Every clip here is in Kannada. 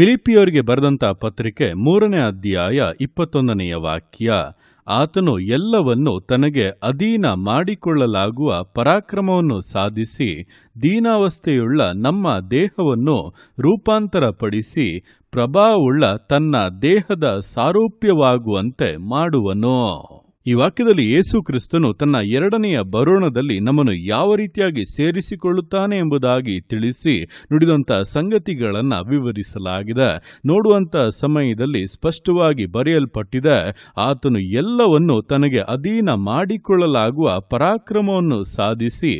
ಫಿಲಿಪಿಯವರಿಗೆ ಬರೆದಂತ ಪತ್ರಿಕೆ ಮೂರನೇ ಅಧ್ಯಾಯ ಇಪ್ಪತ್ತೊಂದನೆಯ ವಾಕ್ಯ, ಆತನು ಎಲ್ಲವನ್ನು ತನಗೆ ಅಧೀನ ಮಾಡಿಕೊಳ್ಳಲಾಗುವ ಪರಾಕ್ರಮವನ್ನು ಸಾಧಿಸಿ, ದೀನಾವಸ್ಥೆಯುಳ್ಳ ನಮ್ಮ ದೇಹವನ್ನು ರೂಪಾಂತರಪಡಿಸಿ ಪ್ರಭಾವವುಳ್ಳ ತನ್ನ ದೇಹದ ಸಾರೂಪ್ಯವಾಗುವಂತೆ ಮಾಡುವನು. ಈ ವಾಕ್ಯದಲ್ಲಿ ಯೇಸು ಕ್ರಿಸ್ತನು ತನ್ನ ಎರಡನೆಯ ಬರೋಣದಲ್ಲಿ ನಮ್ಮನ್ನು ಯಾವ ರೀತಿಯಾಗಿ ಸೇರಿಸಿಕೊಳ್ಳುತ್ತಾನೆ ಎಂಬುದಾಗಿ ತಿಳಿಸಿ ನುಡಿದಂಥ ಸಂಗತಿಗಳನ್ನು ವಿವರಿಸಲಾಗಿದೆ. ನೋಡುವಂಥ ಸಮಯದಲ್ಲಿ ಸ್ಪಷ್ಟವಾಗಿ ಬರೆಯಲ್ಪಟ್ಟಿದೆ, ಆತನು ಎಲ್ಲವನ್ನು ತನಗೆ ಅಧೀನ ಮಾಡಿಕೊಳ್ಳಲಾಗುವ ಪರಾಕ್ರಮವನ್ನು ಸಾಧಿಸಿ,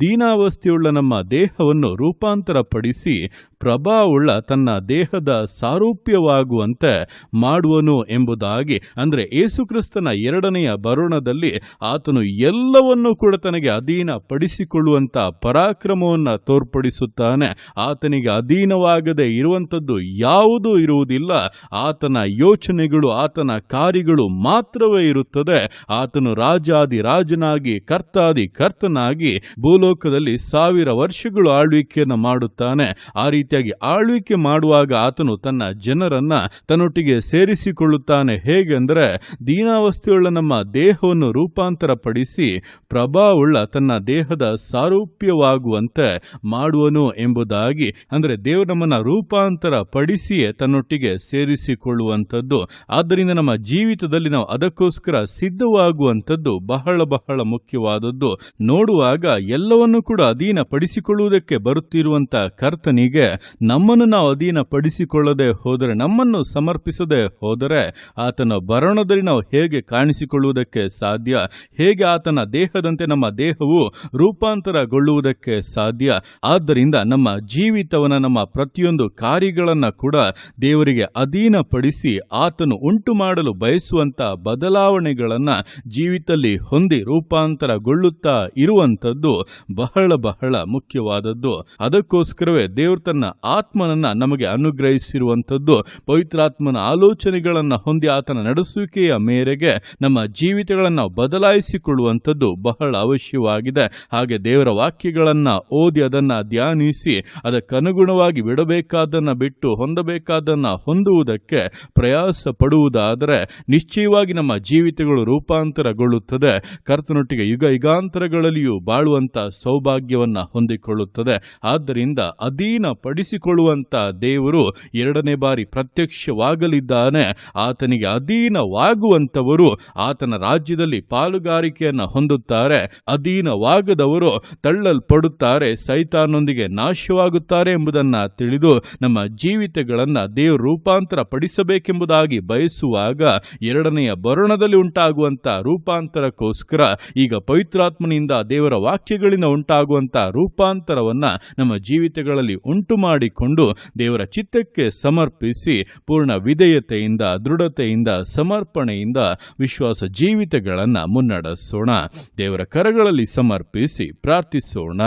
ದೀನಾವಸ್ಥೆಯುಳ್ಳ ನಮ್ಮ ದೇಹವನ್ನು ರೂಪಾಂತರಪಡಿಸಿ ಪ್ರಭಾವವುಳ್ಳ ತನ್ನ ದೇಹದ ಸಾರೂಪ್ಯವಾಗುವಂತೆ ಮಾಡುವನು ಎಂಬುದಾಗಿ, ಅಂದರೆ ಯೇಸುಕ್ರಿಸ್ತನ ಎರಡನೆಯ ಬರುಣದಲ್ಲಿ ಆತನು ಎಲ್ಲವನ್ನೂ ಕೂಡ ತನಗೆ ಅಧೀನ ಪಡಿಸಿಕೊಳ್ಳುವಂಥ ಪರಾಕ್ರಮವನ್ನು ತೋರ್ಪಡಿಸುತ್ತಾನೆ. ಆತನಿಗೆ ಅಧೀನವಾಗದೆ ಇರುವಂಥದ್ದು ಯಾವುದೂ ಇರುವುದಿಲ್ಲ. ಆತನ ಯೋಚನೆಗಳು, ಆತನ ಕಾರ್ಯಗಳು ಮಾತ್ರವೇ ಇರುತ್ತದೆ. ಆತನು ರಾಜಾದಿ ರಾಜನಾಗಿ ಕರ್ತಾದಿ ಕರ್ತನಾಗಿ ಭೂಲೋಕದಲ್ಲಿ ಸಾವಿರ ವರ್ಷಗಳು ಆಳ್ವಿಕೆಯನ್ನು ಮಾಡುತ್ತಾನೆ. ಆ ರೀತಿಯಾಗಿ ಆಳ್ವಿಕೆ ಮಾಡುವಾಗ ಆತನು ತನ್ನ ಜನರನ್ನ ತನ್ನೊಟ್ಟಿಗೆ ಸೇರಿಸಿಕೊಳ್ಳುತ್ತಾನೆ. ಹೇಗೆಂದರೆ, ದೀನಾವಸ್ಥೆಯುಳ್ಳ ನಮ್ಮ ದೇಹವನ್ನು ರೂಪಾಂತರ ಪಡಿಸಿ ಪ್ರಭಾವವುಳ್ಳ ತನ್ನ ದೇಹದ ಸಾರೂಪ್ಯವಾಗುವಂತೆ ಮಾಡುವನು ಎಂಬುದಾಗಿ, ಅಂದರೆ ದೇವರು ನಮ್ಮನ್ನು ರೂಪಾಂತರ ಪಡಿಸಿಯೇ ತನ್ನೊಟ್ಟಿಗೆ ಸೇರಿಸಿಕೊಳ್ಳುವಂಥದ್ದು. ಆದ್ದರಿಂದ ನಮ್ಮ ಜೀವಿತದಲ್ಲಿ ನಾವು ಅದಕ್ಕೋಸ್ಕರ ಸಿದ್ಧವಾಗುವಂಥದ್ದು ಬಹಳ ಬಹಳ ಮುಖ್ಯವಾದದ್ದು. ನೋಡುವಾಗ ಎಲ್ಲವನ್ನೂ ಕೂಡ ಅಧೀನ ಪಡಿಸಿಕೊಳ್ಳುವುದಕ್ಕೆ ಬರುತ್ತಿರುವಂತ ಕರ್ತನಿಗೆ ನಮ್ಮನ್ನು ನಾವು ಅಧೀನ ಪಡಿಸಿಕೊಳ್ಳದೆ ಹೋದರೆ, ನಮ್ಮನ್ನು ಸಮರ್ಪಿಸದೆ ಹೋದರೆ ಆತನ ಬರಣದಲ್ಲಿ ನಾವು ಹೇಗೆ ಕಾಣಿಸಿಕೊಳ್ಳುವುದಕ್ಕೆ ಸಾಧ್ಯ? ಹೇಗೆ ಆತನ ದೇಹದಂತೆ ನಮ್ಮ ದೇಹವು ರೂಪಾಂತರಗೊಳ್ಳುವುದಕ್ಕೆ ಸಾಧ್ಯ? ಆದ್ದರಿಂದ ನಮ್ಮ ಜೀವಿತವನ್ನು, ನಮ್ಮ ಪ್ರತಿಯೊಂದು ಕಾರ್ಯಗಳನ್ನ ಕೂಡ ದೇವರಿಗೆ ಅಧೀನಪಡಿಸಿ ಆತನು ಉಂಟು ಮಾಡಲು ಬಯಸುವಂತ ಬದಲಾವಣೆಗಳನ್ನ ಜೀವಿತದಲ್ಲಿ ಹೊಂದಿ ರೂಪಾಂತರಗೊಳ್ಳುತ್ತಾ ಇರುವಂಥದ್ದು ಬಹಳ ಬಹಳ ಮುಖ್ಯವಾದದ್ದು. ಅದಕ್ಕೋಸ್ಕರವೇ ದೇವರು ತನ್ನ ಆತ್ಮನನ್ನ ನಮಗೆ ಅನುಗ್ರಹಿಸಿರುವಂಥದ್ದು, ಪವಿತ್ರಾತ್ಮನ ಆಲೋಚನೆಗಳನ್ನು ಹೊಂದಿ ಆತನ ನಡೆಸುವಿಕೆಯ ಮೇರೆಗೆ ನಮ್ಮ ಜೀವಿತಗಳನ್ನು ಬದಲಾಯಿಸಿಕೊಳ್ಳುವಂಥದ್ದು ಬಹಳ ಅವಶ್ಯವಾಗಿದೆ. ಹಾಗೆ ದೇವರ ವಾಕ್ಯಗಳನ್ನು ಓದಿ ಅದನ್ನ ಧ್ಯಾನಿಸಿ, ಅದಕ್ಕನುಗುಣವಾಗಿ ಬಿಡಬೇಕಾದನ್ನು ಬಿಟ್ಟು ಹೊಂದಬೇಕಾದನ್ನು ಹೊಂದುವುದಕ್ಕೆ ಪ್ರಯಾಸ ಪಡುವುದಾದರೆ ನಿಶ್ಚಯವಾಗಿ ನಮ್ಮ ಜೀವಿತಗಳು ರೂಪಾಂತರಗೊಳ್ಳುತ್ತದೆ. ಕರ್ತನೊಟ್ಟಿಗೆ ಯುಗ ಯುಗಾಂತರಗಳಲ್ಲಿಯೂ ಬಾಳುವಂಥ ಸೌಭಾಗ್ಯವನ್ನ ಹೊಂದಿಕೊಳ್ಳುತ್ತದೆ. ಆದ್ದರಿಂದ ಅಧೀನ ಪಡಿಸಿಕೊಳ್ಳುವಂತ ದೇವರು ಎರಡನೇ ಬಾರಿ ಪ್ರತ್ಯಕ್ಷವಾಗಲಿದ್ದಾನೆ. ಆತನಿಗೆ ಅಧೀನವಾಗುವಂತವರು ಆತನ ರಾಜ್ಯದಲ್ಲಿ ಪಾಲುಗಾರಿಕೆಯನ್ನು ಹೊಂದುತ್ತಾರೆ. ಅಧೀನವಾಗದವರು ತಳ್ಳಲ್ಪಡುತ್ತಾರೆ. ಸೈತಾನೊಂದಿಗೆ ನಾಶವಾಗುತ್ತಾರೆ ಎಂಬುದನ್ನ ತಿಳಿದು ನಮ್ಮ ಜೀವಿತಗಳನ್ನ ದೇವರು ರೂಪಾಂತರ ಪಡಿಸಬೇಕೆಂಬುದಾಗಿ ಬಯಸುವಾಗ ಎರಡನೆಯ ಬರುಣದಲ್ಲಿ ಉಂಟಾಗುವಂಥ ರೂಪಾಂತರಕ್ಕೋಸ್ಕರ ಈಗ ಪವಿತ್ರಾತ್ಮನಿಂದ ದೇವರ ವಾಕ್ಯಗಳಿಂದ ಉಂಟಾಗುವಂಥ ರೂಪಾಂತರವನ್ನ ನಮ್ಮ ಜೀವಿತಗಳಲ್ಲಿ ಉಂಟು ಮಾಡಿಕೊಂಡು ದೇವರ ಚಿತ್ತಕ್ಕೆ ಸಮರ್ಪಿಸಿ ಪೂರ್ಣ ವಿಧೇಯತೆಯಿಂದ, ದೃಢತೆಯಿಂದ, ಸಮರ್ಪಣೆಯಿಂದ ವಿಶ್ವಾಸ ಜೀವಿತಗಳನ್ನು ಮುನ್ನಡೆಸೋಣ. ದೇವರ ಕರಗಳಲ್ಲಿ ಸಮರ್ಪಿಸಿ ಪ್ರಾರ್ಥಿಸೋಣ.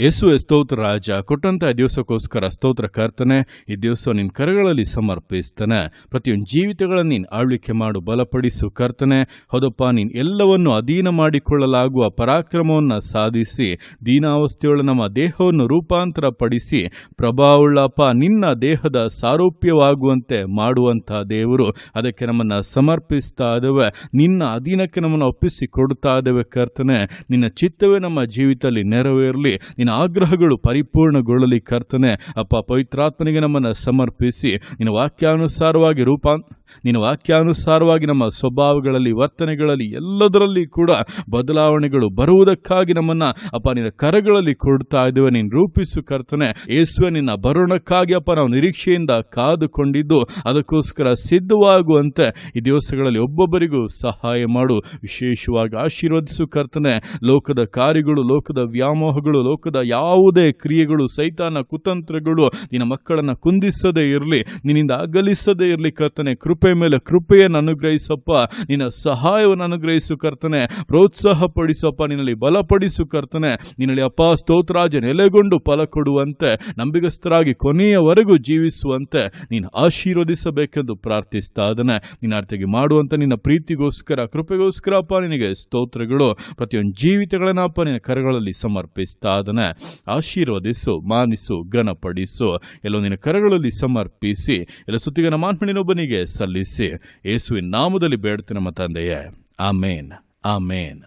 ಯೇಸುವೆ ಸ್ತೋತ್ರ, ರಾಜ, ಕೊಟ್ಟಂತ ದಿವಸಕ್ಕೋಸ್ಕರ ಸ್ತೋತ್ರ ಕರ್ತನೆ, ಈ ದಿವಸ ನಿನ್ನ ಕರಗಳಲ್ಲಿ ಸಮರ್ಪಿಸ್ತಾನೆ. ಪ್ರತಿಯೊಂದು ಜೀವಿತಗಳನ್ನು ನೀನು ಆಳ್ವಿಕೆ ಮಾಡು, ಬಲಪಡಿಸು ಕರ್ತನೆ. ಹೌದಪ್ಪ, ನೀನು ಎಲ್ಲವನ್ನು ಅಧೀನ ಮಾಡಿಕೊಳ್ಳಲಾಗುವ ಪರಾಕ್ರಮವನ್ನು ಸಾಧಿಸಿ ದೀನಾವಸ್ಥೆಯೊಳ ನಮ್ಮ ದೇಹವನ್ನು ರೂಪಾಂತರ ಪಡಿಸಿ ಪ್ರಭಾವುಳ್ಳಪ್ಪ, ನಿನ್ನ ದೇಹದ ಸಾರೂಪ್ಯವಾಗುವಂತೆ ಮಾಡುವಂಥ ದೇವರು. ಅದಕ್ಕೆ ನಮ್ಮನ್ನು ಸಮರ್ಪಿಸ್ತಾ ಇದ್ದೇವೆ. ನಿನ್ನ ಅಧೀನಕ್ಕೆ ನಮ್ಮನ್ನು ಒಪ್ಪಿಸಿ ಕೊಡ್ತಾ ಇದ್ದೇವೆ ಕರ್ತನೆ. ನಿನ್ನ ಚಿತ್ತವೇ ನಮ್ಮ ಜೀವಿತದಲ್ಲಿ ನೆರವೇರಲಿ. ನಿನ್ನ ಆಗ್ರಹಗಳು ಪರಿಪೂರ್ಣಗೊಳ್ಳಲಿ ಕರ್ತನೆ. ಅಪ್ಪ, ಪವಿತ್ರಾತ್ಮನಿಗೆ ನಮ್ಮನ್ನು ಸಮರ್ಪಿಸಿ. ನಿನ್ನ ವಾಕ್ಯಾನುಸಾರವಾಗಿ ರೂಪಾಂತ ನಿನ್ನ ವಾಕ್ಯಾನುಸಾರವಾಗಿ ನಮ್ಮ ಸ್ವಭಾವಗಳಲ್ಲಿ, ವರ್ತನೆಗಳಲ್ಲಿ, ಎಲ್ಲದರಲ್ಲಿ ಕೂಡ ಬದಲಾವಣೆಗಳು ಬರುವುದಕ್ಕಾಗಿ ನಮ್ಮನ್ನು, ಅಪ್ಪ, ನಿನ್ನ ಕರಗಳಲ್ಲಿ ಕೊಡ್ತಾ ಇದ್ದೇವೆ. ನೀನು ರೂಪಿಸು ಕರ್ತನೆ. ಯೇಸುವೆ, ನಿನ್ನ ಬರೋಣಕ್ಕಾಗಿ ಅಪ್ಪ, ನಾವು ನಿರೀಕ್ಷೆಯಿಂದ ಕಾದುಕೊಂಡಿದ್ದು, ಅದಕ್ಕೋಸ್ಕರ ಸಿದ್ಧವಾಗುವಂತೆ ಈ ದಿವಸಗಳಲ್ಲಿ ಒಬ್ಬೊಬ್ಬರಿಗೂ ಸಹಾಯ ಮಾಡು. ವಿಶೇಷವಾಗಿ ಆಶೀರ್ವದಿಸು ಕರ್ತನೆ. ಲೋಕದ ಕಾರ್ಯಗಳು, ಲೋಕದ ವ್ಯಾಮೋಹಗಳು, ಲೋಕದ ಯಾವುದೇ ಕ್ರಿಯೆಗಳು, ಸೈತಾನ ಕುತಂತ್ರಗಳು ನಿನ್ನ ಮಕ್ಕಳನ್ನು ಕುಂದಿಸದೇ ಇರಲಿ, ನಿನ್ನಿಂದ ಅಗಲಿಸದೇ ಇರಲಿ ಕರ್ತನೆ. ಕೃಪೆ ಮೇಲೆ ಕೃಪೆಯನ್ನು ಅನುಗ್ರಹಿಸಪ್ಪ. ನಿನ್ನ ಸಹಾಯವನ್ನು ಅನುಗ್ರಹಿಸು ಕರ್ತನೆ. ಪ್ರೋತ್ಸಾಹ ಪಡಿಸಪ್ಪ ನಿನ್ನಲ್ಲಿ ಬಲಪಡಿಸು ಕರ್ತನೆ. ನಿನ್ನಲ್ಲಿ ಅಪ್ಪ ಸ್ತೋತ್ರಾಜ ನೆಲೆಗೊಂಡು ಫಲ ಕೊಡುವಂತೆ, ನಂಬಿಗಸ್ತರಾಗಿ ಕೊನೆಯವರೆಗೂ ಜೀವಿಸುವಂತೆ ನೀನು ಆಶೀರ್ವದಿಸಬೇಕೆಂದು ಪ್ರಾರ್ಥಿಸ್ತಾ ಅದನ್ನೇ ನಿನ್ನ ಅರ್ಥಗೆ ಮಾಡುವಂತ ನಿನ್ನ ಪ್ರೀತಿಗೋಸ್ಕರ, ಕೃಪೆಗೋಸ್ಕರ ಅಪ್ಪ ನಿನಗೆ ಸ್ತೋತ್ರಗಳು. ಪ್ರತಿಯೊಂದು ಜೀವಿತಗಳನ್ನ ಅಪ್ಪ ನಿನ್ನ ಕರಗಳಲ್ಲಿ ಸಮರ್ಪಿಸ್ತಾ ಅದನ್ನೇ ಆಶೀರ್ವದಿಸು, ಮಾನಿಸು, ಘನಪಡಿಸು. ಎಲ್ಲೋ ನಿನ್ನ ಕರಗಳಲ್ಲಿ ಸಮರ್ಪಿಸಿ, ಎಲ್ಲ ಸುತ್ತಿಗನ ಮಾನ್ಮಣಿನೊಬ್ಬನಿಗೆ ಸಲ್ಲಿಸಿ. ಯೇಸುವಿನ ನಾಮದಲ್ಲಿ ಬೇಡ್ತೀನಿ ನಮ್ಮ ತಂದೆಯೇ. ಆಮೇನ್. ಆಮೇನ್.